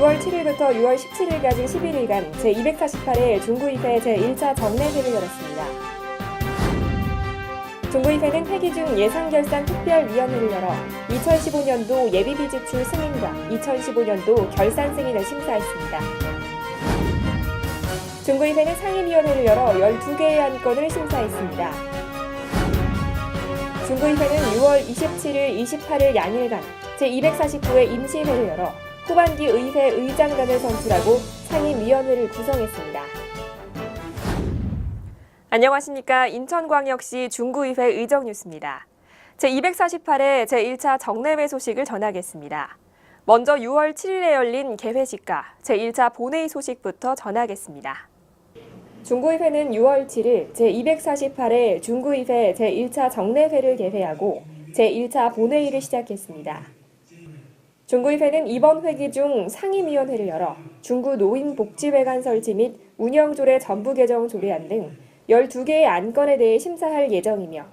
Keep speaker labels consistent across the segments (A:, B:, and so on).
A: 6월 7일부터 6월 17일까지 11일간 제248회 중구이회 제1차 정례회를 열었습니다. 중구이회는 회기 중 예산결산 특별위원회를 열어 2015년도 예비비 지출 승인과 2015년도 결산 승인을 심사했습니다. 중구이회는 상임위원회를 열어 12개의 안건을 심사했습니다. 중구이회는 6월 27일, 28일 양일간 제249회 임시회를 열어 후반기 의회 의장단을 선출하고 상임위원회를 구성했습니다. 안녕하십니까. 인천광역시 중구의회 의정뉴스입니다. 제248회 제1차 정례회 소식을 전하겠습니다. 먼저 6월 7일에 열린 개회식과 제1차 본회의 소식부터 전하겠습니다. 중구의회는 6월 7일 제248회 중구의회 제1차 정례회를 개회하고 제1차 본회의를 시작했습니다. 중구의회는 이번 회기 중 상임위원회를 열어 중구 노인복지회관 설치 및 운영조례 전부 개정 조례안 등 12개의 안건에 대해 심사할 예정이며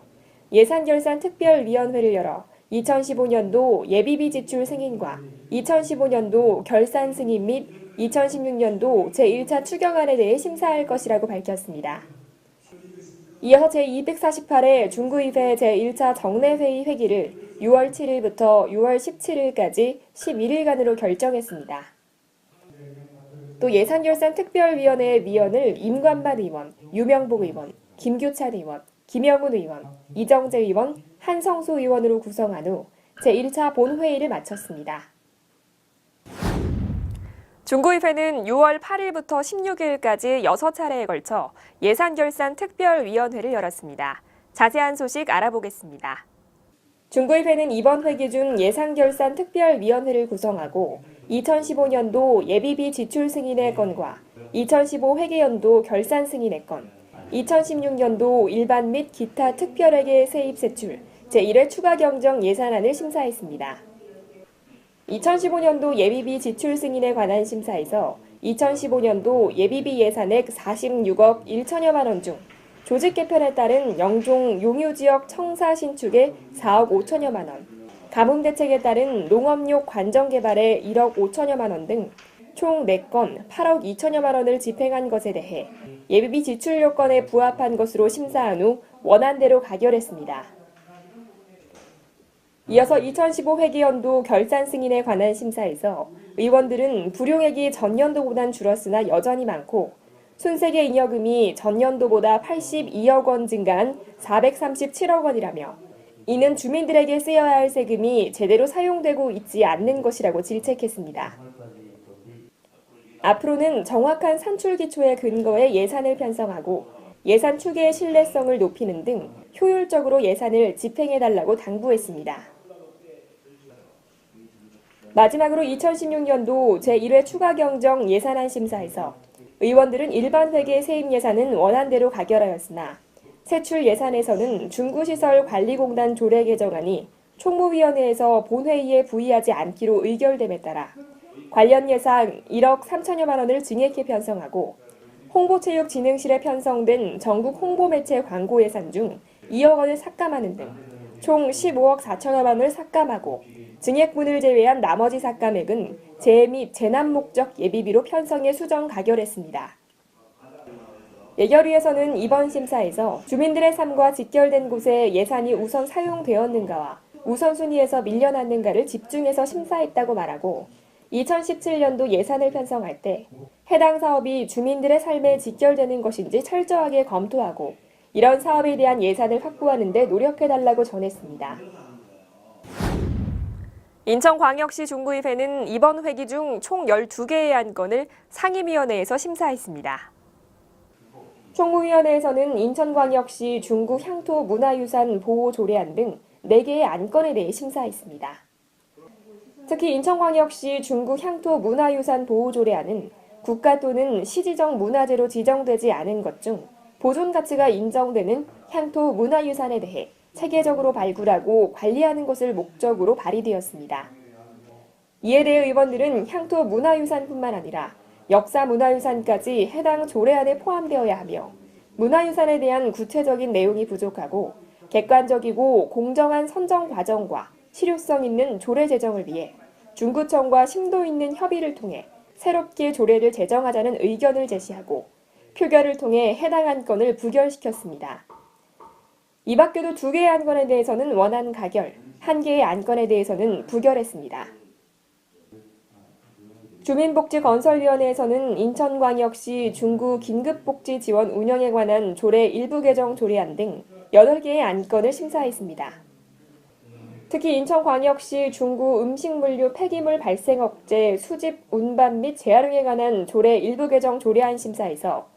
A: 예산결산 특별위원회를 열어 2015년도 예비비 지출 승인과 2015년도 결산 승인 및 2016년도 제1차 추경안에 대해 심사할 것이라고 밝혔습니다. 이어서 제248회 중구의회 제1차 정례회의 회기를 6월 7일부터 6월 17일까지 11일간으로 결정했습니다. 또 예산결산 특별위원회의 위원을 임관만 의원, 유명복 의원, 김규찬 의원, 김영훈 의원, 이정재 의원, 한성수 의원으로 구성한 후 제1차 본회의를 마쳤습니다. 중구의회는 6월 8일부터 16일까지 6차례에 걸쳐 예산결산 특별위원회를 열었습니다. 자세한 소식 알아보겠습니다. 중구의회는 이번 회기 중 예산결산 특별위원회를 구성하고 2015년도 예비비 지출 승인의 건과 2015 회계연도 결산 승인의 건, 2016년도 일반 및 기타 특별회계 세입 세출 제1회 추가 경정 예산안을 심사했습니다. 2015년도 예비비 지출 승인에 관한 심사에서 2015년도 예비비 예산액 46억 1천여만 원 중 조직 개편에 따른 영종 용유 지역 청사 신축에 4억 5천여만 원, 가뭄 대책에 따른 농업용 관정 개발에 1억 5천여만 원 등 총 4건 8억 2천여만 원을 집행한 것에 대해 예비비 지출 요건에 부합한 것으로 심사한 후 원안대로 가결했습니다. 이어서 2015 회계연도 결산 승인에 관한 심사에서 의원들은 불용액이 전년도보단 줄었으나 여전히 많고 순세계 잉여금이 전년도보다 82억 원 증가한 437억 원이라며 이는 주민들에게 쓰여야 할 세금이 제대로 사용되고 있지 않는 것이라고 질책했습니다. 앞으로는 정확한 산출 기초에 근거해 예산을 편성하고 예산 추계의 신뢰성을 높이는 등 효율적으로 예산을 집행해달라고 당부했습니다. 마지막으로 2016년도 제1회 추가 경정 예산안 심사에서 의원들은 일반 회계 세입 예산은 원안대로 가결하였으나 세출 예산에서는 중구시설관리공단 조례 개정안이 총무위원회에서 본회의에 부의하지 않기로 의결됨에 따라 관련 예산 1억 3천여만 원을 증액해 편성하고 홍보체육진흥실에 편성된 전국 홍보매체 광고 예산 중 2억 원을 삭감하는 등 총 15억 4천여만 원을 삭감하고 증액분을 제외한 나머지 삭감액은 재및 재난 목적 예비비로 편성해 수정 가결했습니다. 예결위에서는 이번 심사에서 주민들의 삶과 직결된 곳에 예산이 우선 사용되었는가와 우선순위에서 밀려났는가를 집중해서 심사했다고 말하고 2017년도 예산을 편성할 때 해당 사업이 주민들의 삶에 직결되는 것인지 철저하게 검토하고 이런 사업에 대한 예산을 확보하는 데 노력해달라고 전했습니다. 인천광역시 중구의회는 이번 회기 중 총 12개의 안건을 상임위원회에서 심사했습니다. 총무위원회에서는 인천광역시 중구 향토 문화유산 보호 조례안 등 4개의 안건에 대해 심사했습니다. 특히 인천광역시 중구 향토 문화유산 보호 조례안은 국가 또는 시지정 문화재로 지정되지 않은 것 중 보존 가치가 인정되는 향토 문화유산에 대해 체계적으로 발굴하고 관리하는 것을 목적으로 발의되었습니다. 이에 대해 의원들은 향토 문화유산뿐만 아니라 역사 문화유산까지 해당 조례안에 포함되어야 하며 문화유산에 대한 구체적인 내용이 부족하고 객관적이고 공정한 선정 과정과 실효성 있는 조례 제정을 위해 중구청과 심도 있는 협의를 통해 새롭게 조례를 제정하자는 의견을 제시하고 표결을 통해 해당 안건을 부결시켰습니다. 이 밖에도 두 개의 안건에 대해서는 원안 가결, 한 개의 안건에 대해서는 부결했습니다. 주민복지건설위원회에서는 인천광역시 중구 긴급복지 지원 운영에 관한 조례 일부 개정 조례안 등 8개의 안건을 심사했습니다. 특히 인천광역시 중구 음식물류 폐기물 발생 억제 수집 운반 및 재활용에 관한 조례 일부 개정 조례안 심사에서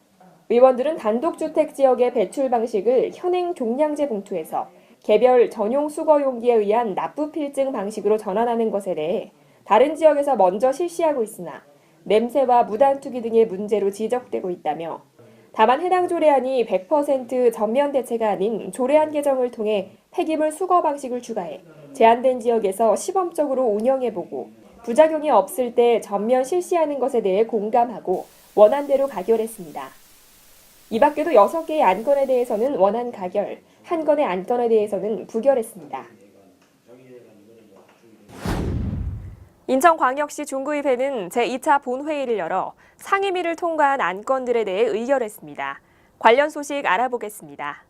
A: 의원들은 단독주택 지역의 배출 방식을 현행 종량제 봉투에서 개별 전용 수거 용기에 의한 납부 필증 방식으로 전환하는 것에 대해 다른 지역에서 먼저 실시하고 있으나 냄새와 무단 투기 등의 문제로 지적되고 있다며 다만 해당 조례안이 100% 전면 대체가 아닌 조례안 개정을 통해 폐기물 수거 방식을 추가해 제한된 지역에서 시범적으로 운영해보고 부작용이 없을 때 전면 실시하는 것에 대해 공감하고 원안대로 가결했습니다. 이 밖에도 6개의 안건에 대해서는 원안 가결, 한 건의 안건에 대해서는 부결했습니다. 인천광역시 중구의회는 제2차 본회의를 열어 상임위를 통과한 안건들에 대해 의결했습니다. 관련 소식 알아보겠습니다.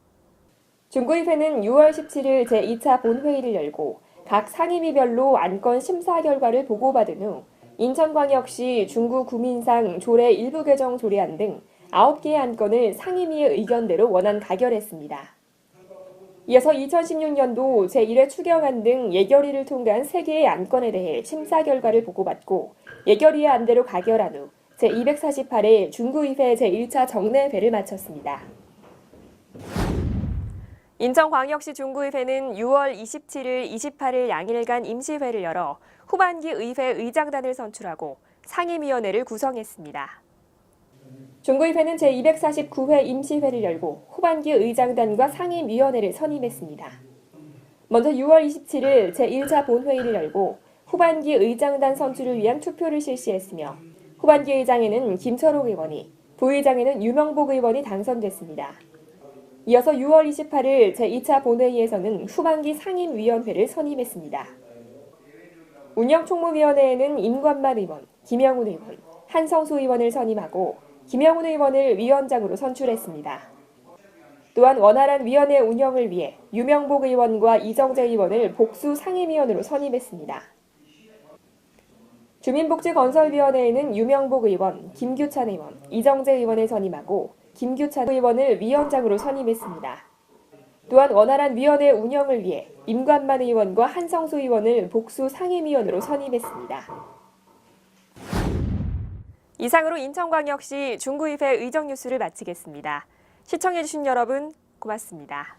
A: 중구의회는 6월 17일 제2차 본회의를 열고 각 상임위별로 안건 심사 결과를 보고받은 후 인천광역시 중구 구민상 조례 일부 개정 조례안 등 9개의 안건을 상임위의 의견대로 원안 가결했습니다. 이어서 2016년도 제1회 추경안 등 예결위를 통과한 3개의 안건에 대해 심사 결과를 보고받고 예결위의 안대로 가결한 후 제248회 중구의회 제1차 정례회를 마쳤습니다. 인천광역시 중구의회는 6월 27일, 28일 양일간 임시회를 열어 후반기 의회 의장단을 선출하고 상임위원회를 구성했습니다. 중구의회는 제249회 임시회를 열고 후반기 의장단과 상임위원회를 선임했습니다. 먼저 6월 27일 제1차 본회의를 열고 후반기 의장단 선출을 위한 투표를 실시했으며 후반기 의장에는 김철옥 의원이, 부의장에는 유명복 의원이 당선됐습니다. 이어서 6월 28일 제2차 본회의에서는 후반기 상임위원회를 선임했습니다. 운영총무위원회에는 임관만 의원, 김영훈 의원, 한성수 의원을 선임하고 김영훈 의원을 위원장으로 선출했습니다. 또한 원활한 위원회 운영을 위해 유명복 의원과 이정재 의원을 복수 상임위원으로 선임했습니다. 주민복지건설위원회에는 유명복 의원, 김규찬 의원, 이정재 의원을 선임하고 김규찬 의원을 위원장으로 선임했습니다. 또한 원활한 위원회 운영을 위해 임관만 의원과 한성수 의원을 복수 상임위원으로 선임했습니다. 이상으로 인천광역시 중구의회 의정 뉴스를 마치겠습니다. 시청해주신 여러분 고맙습니다.